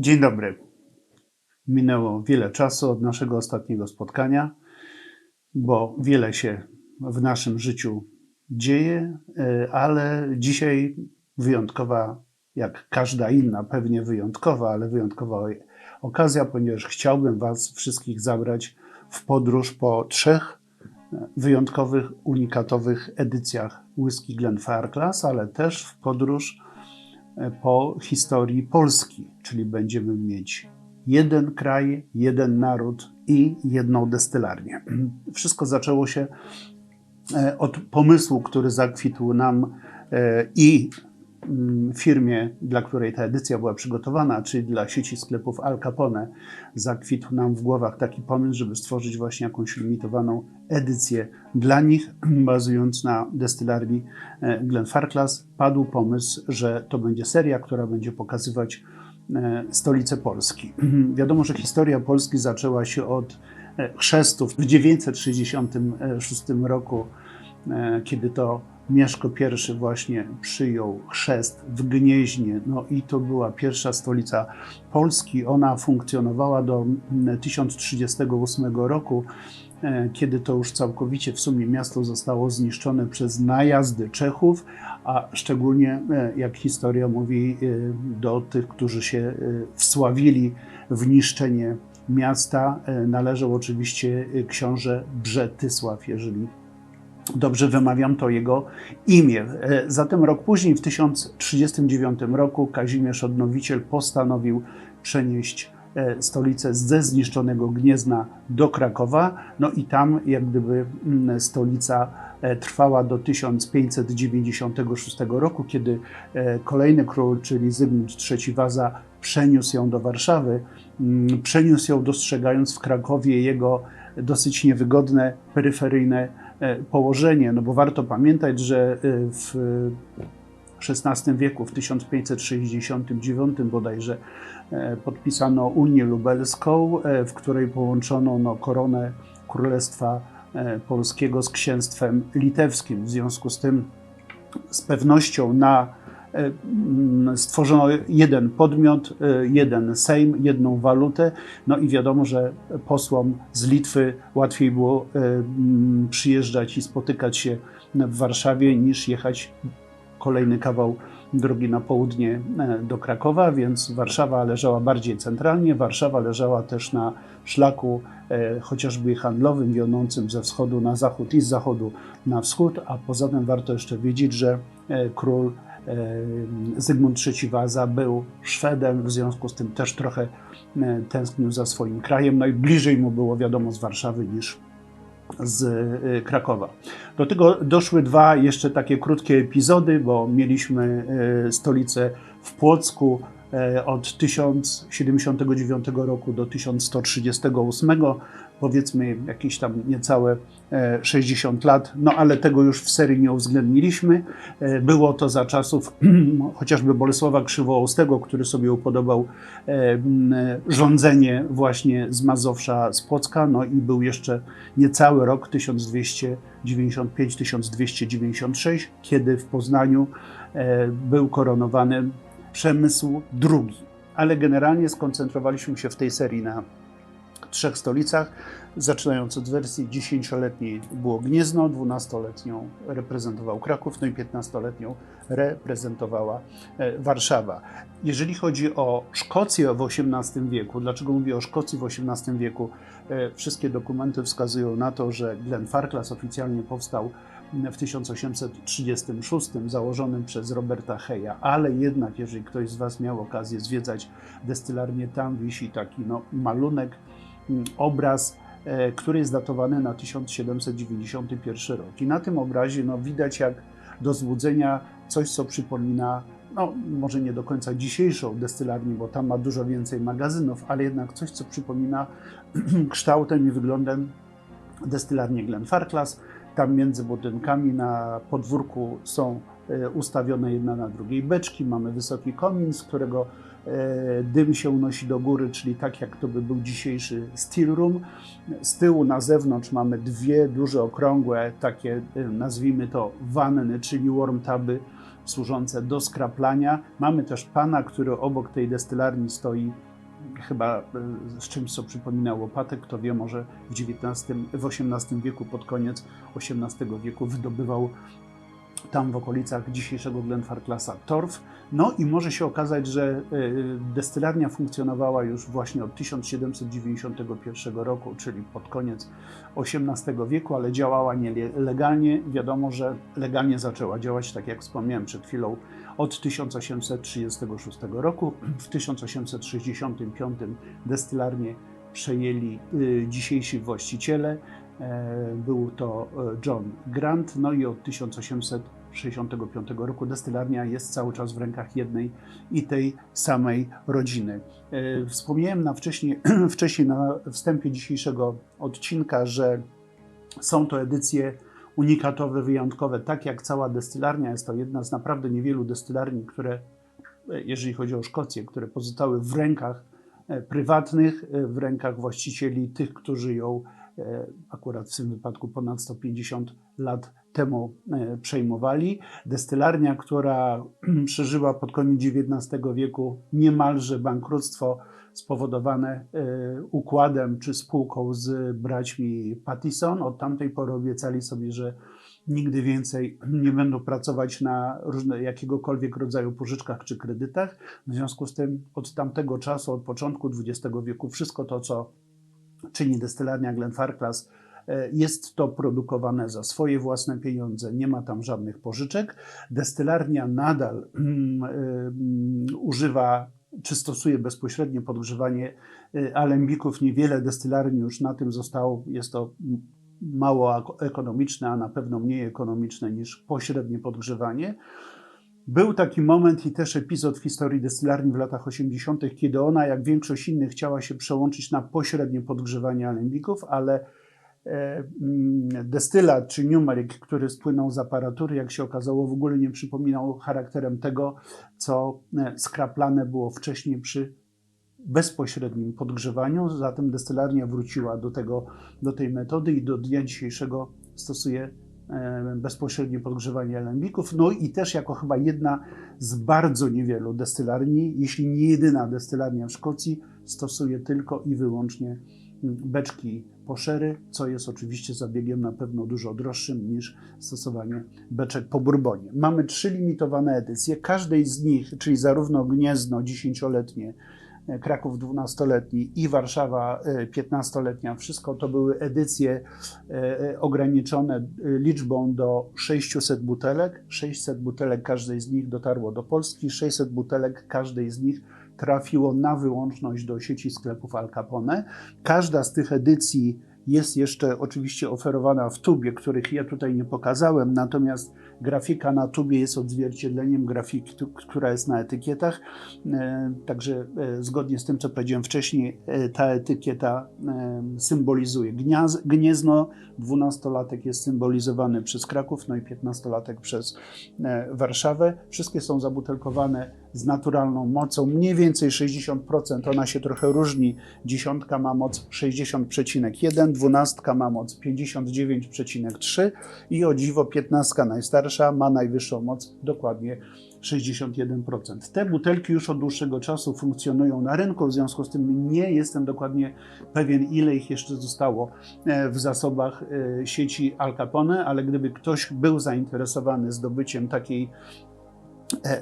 Dzień dobry. Minęło wiele czasu od naszego ostatniego spotkania, bo wiele się w naszym życiu dzieje, e, ale dzisiaj wyjątkowa, jak każda inna, pewnie wyjątkowa, ale wyjątkowa okazja, ponieważ chciałbym Was wszystkich zabrać w podróż po trzech e, wyjątkowych, unikatowych edycjach Whisky Glenfarclas, ale też w podróż po historii Polski, czyli będziemy mieć jeden kraj, jeden naród i jedną destylarnię. Wszystko zaczęło się e, od pomysłu, który zakwitł nam i Mm, firmie, dla której ta edycja była przygotowana, czyli dla sieci sklepów Al Capone, zakwitł nam w głowach taki pomysł, żeby stworzyć właśnie jakąś limitowaną edycję dla nich, bazując na destylarni e, Glenfarclas. Padł pomysł, że to będzie seria, która będzie pokazywać e, stolicę Polski. Wiadomo, że historia Polski zaczęła się od e, chrzestów w 966 roku, kiedy to Mieszko I właśnie przyjął chrzest w Gnieźnie, no i to była pierwsza stolica Polski. Ona funkcjonowała do 1038 roku, e, kiedy to już całkowicie w sumie miasto zostało zniszczone przez najazdy Czechów, a szczególnie, e, jak historia mówi, e, do tych, którzy się wsławili w niszczenie miasta, należał oczywiście książę Brzetysław, jeżeli dobrze wymawiam to jego imię. E, zatem rok później, w 1039 roku, Kazimierz Odnowiciel postanowił przenieść e, stolicę ze zniszczonego Gniezna do Krakowa. No i tam jak gdyby mm, stolica e, trwała do 1596 roku, kiedy kolejny król, czyli Zygmunt III Waza, przeniósł ją do Warszawy. Mm, przeniósł ją dostrzegając w Krakowie jego dosyć niewygodne, peryferyjne położenie, no bo warto pamiętać, że e, w XVI wieku, w 1569 bodajże, e, podpisano Unię Lubelską, w której połączono no, koronę Królestwa Polskiego z księstwem litewskim. W związku z tym z pewnością na E, stworzono jeden podmiot, e, jeden Sejm, jedną walutę. No i wiadomo, że posłom z Litwy łatwiej było e, przyjeżdżać i spotykać się w Warszawie niż jechać kolejny kawał drogi na południe do Krakowa, więc Warszawa leżała bardziej centralnie. Warszawa leżała też na szlaku chociażby handlowym wiodącym ze wschodu na zachód i z zachodu na wschód, a poza tym warto jeszcze wiedzieć, że król Zygmunt III Waza był Szwedem, w związku z tym też trochę e, tęsknił za swoim krajem, no i bliżej mu było wiadomo z Warszawy niż z e, Krakowa. Do tego doszły dwa jeszcze takie krótkie epizody, bo mieliśmy e, stolicę w Płocku od 1079 roku do 1138 powiedzmy jakieś tam niecałe 60 e, lat, no ale tego już w serii nie uwzględniliśmy. E, było to za czasów chociażby Bolesława Krzywoustego, który sobie upodobał e, rządzenie właśnie z Mazowsza, z Płocka, no i był jeszcze niecały rok 1295-1296, kiedy w Poznaniu był koronowany Przemysł II. Ale generalnie skoncentrowaliśmy się w tej serii na trzech stolicach, zaczynając od wersji 10-letniej było Gniezno, 12-letnią reprezentował Kraków, no i 15-letnią reprezentowała e, Warszawa. Jeżeli chodzi o Szkocję w XVIII wieku, dlaczego mówię o Szkocji w XVIII wieku? E, wszystkie dokumenty wskazują na to, że Glenfarclas oficjalnie powstał w 1836 założonym przez Roberta Heya, ale jednak jeżeli ktoś z Was miał okazję zwiedzać destylarnię, tam wisi taki no, malunek obraz, e, który jest datowany na 1791 rok. I na tym obrazie no, widać jak do złudzenia coś, co przypomina, no może nie do końca dzisiejszą destylarnię, bo tam ma dużo więcej magazynów, ale jednak coś, co przypomina kształtem i wyglądem destylarnię Glenfarclas. Tam między budynkami na podwórku są e, ustawione jedna na drugiej beczki, mamy wysoki komin, z którego dym się unosi do góry, czyli tak jak to by był dzisiejszy steel room. Z tyłu na zewnątrz mamy dwie duże, okrągłe, takie e, nazwijmy to wanny, czyli warm służące do skraplania. Mamy też pana, który obok tej destylarni stoi chyba y, z czymś, co przypomina łopatek. Kto wie, może w XIX, w XVIII wieku, pod koniec XVIII wieku wydobywał tam w okolicach dzisiejszego Glenfarclasa torf. No i może się okazać, że y, destylarnia funkcjonowała już właśnie od 1791 roku, czyli pod koniec XVIII wieku, ale działała nielegalnie. Wiadomo, że legalnie zaczęła działać, tak jak wspomniałem przed chwilą, od 1836 roku. W 1865 destylarnię przejęli y, dzisiejsi właściciele. E, Był to e, John Grant, no i od 1865 roku destylarnia jest cały czas w rękach jednej i tej samej rodziny. E, Wspomniałem na wcześniej, wcześniej na wstępie dzisiejszego odcinka, że są to edycje unikatowe, wyjątkowe, tak jak cała destylarnia. Jest to jedna z naprawdę niewielu destylarni, które, jeżeli chodzi o Szkocję, które pozostały w rękach prywatnych, w rękach właścicieli, tych, którzy ją akurat w tym wypadku ponad 150 lat temu e, przejmowali. Destylarnia, która przeżyła pod koniec XIX wieku niemalże bankructwo spowodowane e, układem czy spółką z braćmi Pattison. Od tamtej pory obiecali sobie, że nigdy więcej nie będą pracować na różne, jakiegokolwiek rodzaju pożyczkach czy kredytach. W związku z tym od tamtego czasu, od początku XX wieku, wszystko to, co czyni destylarnia Glenfarclas, e, jest to produkowane za swoje własne pieniądze, nie ma tam żadnych pożyczek. Destylarnia nadal mm, mm, używa czy stosuje bezpośrednie podgrzewanie y, alembików. Niewiele destylarni już na tym zostało. Jest to mało ekonomiczne, a na pewno mniej ekonomiczne niż pośrednie podgrzewanie. Był taki moment i też epizod w historii destylarni w latach 80., kiedy ona, jak większość innych, chciała się przełączyć na pośrednie podgrzewanie alembików, ale e, mm, destylat czy numeric, który spłynął z aparatury, jak się okazało, w ogóle nie przypominał charakterem tego, co e, skraplane było wcześniej przy bezpośrednim podgrzewaniu. Zatem destylarnia wróciła do, tego, do tej metody i do dnia dzisiejszego stosuje bezpośrednie podgrzewanie alembików. No i też jako chyba jedna z bardzo niewielu destylarni, jeśli nie jedyna destylarnia w Szkocji, stosuje tylko i wyłącznie mm, beczki poszery, co jest oczywiście zabiegiem na pewno dużo droższym niż stosowanie beczek po bourbonie. Mamy trzy limitowane edycje. Każdej z nich, czyli zarówno Gniezno 10-letnie, e, Kraków 12-letni i Warszawa e, 15-letnia, wszystko to były edycje e, ograniczone e, liczbą do 600 butelek. 600 butelek każdej z nich dotarło do Polski, 600 butelek każdej z nich trafiło na wyłączność do sieci sklepów Al Capone. Każda z tych edycji jest jeszcze oczywiście oferowana w tubie, których ja tutaj nie pokazałem, natomiast grafika na tubie jest odzwierciedleniem grafiki, która jest na etykietach. E, Także e, zgodnie z tym, co powiedziałem wcześniej, e, ta etykieta symbolizuje gniaz- gniezno. Dwunastolatek jest symbolizowany przez Kraków, no i piętnastolatek przez Warszawę. Wszystkie są zabutelkowane z naturalną mocą, mniej więcej 60%. Ona się trochę różni. Dziesiątka ma moc 60,1, dwunastka ma moc 59,3 i o dziwo 15 najstarsza ma najwyższą moc dokładnie 61%. Te butelki już od dłuższego czasu funkcjonują na rynku, w związku z tym nie jestem dokładnie pewien, ile ich jeszcze zostało e, w zasobach e, sieci Al Capone, ale gdyby ktoś był zainteresowany zdobyciem takiej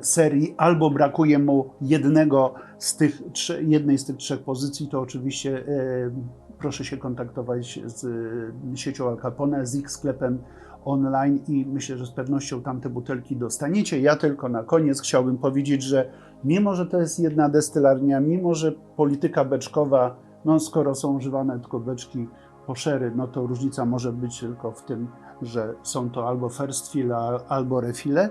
serii, albo brakuje mu jednego z tych, jednej z tych trzech pozycji, to oczywiście e, proszę się kontaktować z e, siecią Al Capone, z ich sklepem online i myślę, że z pewnością tam te butelki dostaniecie. Ja tylko na koniec chciałbym powiedzieć, że mimo, że to jest jedna destylarnia, mimo, że polityka beczkowa, no skoro są używane tylko beczki poszery, no to różnica może być tylko w tym, że są to albo first fill, albo refile.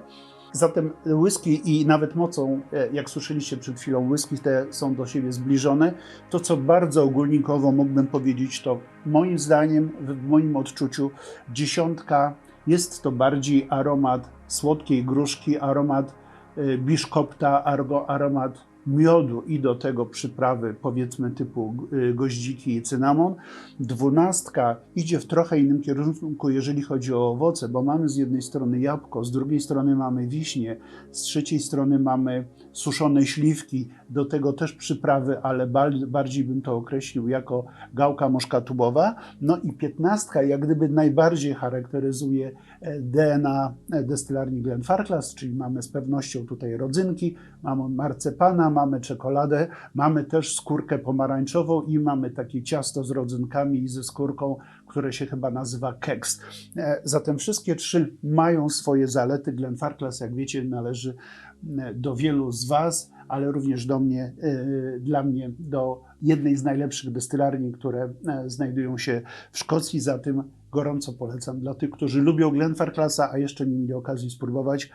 Zatem whisky i nawet mocą, e, jak słyszeliście przed chwilą, whisky te są do siebie zbliżone. To, co bardzo ogólnikowo mógłbym powiedzieć, to moim zdaniem, w moim odczuciu, dziesiątka jest to bardziej aromat słodkiej gruszki, aromat e, biszkopta, aromat miodu i do tego przyprawy powiedzmy typu y, goździki i cynamon. Dwunastka idzie w trochę innym kierunku, jeżeli chodzi o owoce, bo mamy z jednej strony jabłko, z drugiej strony mamy wiśnie, z trzeciej strony mamy suszone śliwki, do tego też przyprawy, ale ba- bardziej bym to określił jako gałka moszkatubowa. No i piętnastka jak gdyby najbardziej charakteryzuje e, DNA destylarni Glenfarclas, czyli mamy z pewnością tutaj rodzynki, mamy marcepana, mamy czekoladę, mamy też skórkę pomarańczową i mamy takie ciasto z rodzynkami i ze skórką, które się chyba nazywa keks. E, Zatem wszystkie trzy mają swoje zalety. Glenfarclas, jak wiecie, należy e, do wielu z Was, ale również do mnie, e, dla mnie, do jednej z najlepszych destylarni, które znajdują się w Szkocji. Zatem gorąco polecam dla tych, którzy lubią Glenfarclasa, a jeszcze nie mieli okazji spróbować,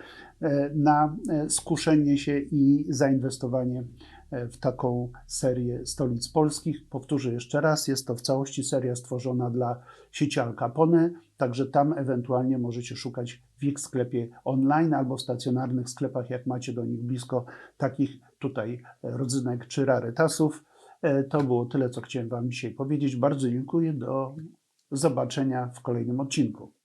na skuszenie się i zainwestowanie w taką serię stolic polskich. Powtórzę jeszcze raz, jest to w całości seria stworzona dla sieci Al Capone, także tam ewentualnie możecie szukać w ich sklepie online albo w stacjonarnych sklepach, jak macie do nich blisko, takich tutaj e, rodzynek czy rarytasów. E, To było tyle, co chciałem Wam dzisiaj powiedzieć. Bardzo dziękuję. Do zobaczenia w kolejnym odcinku.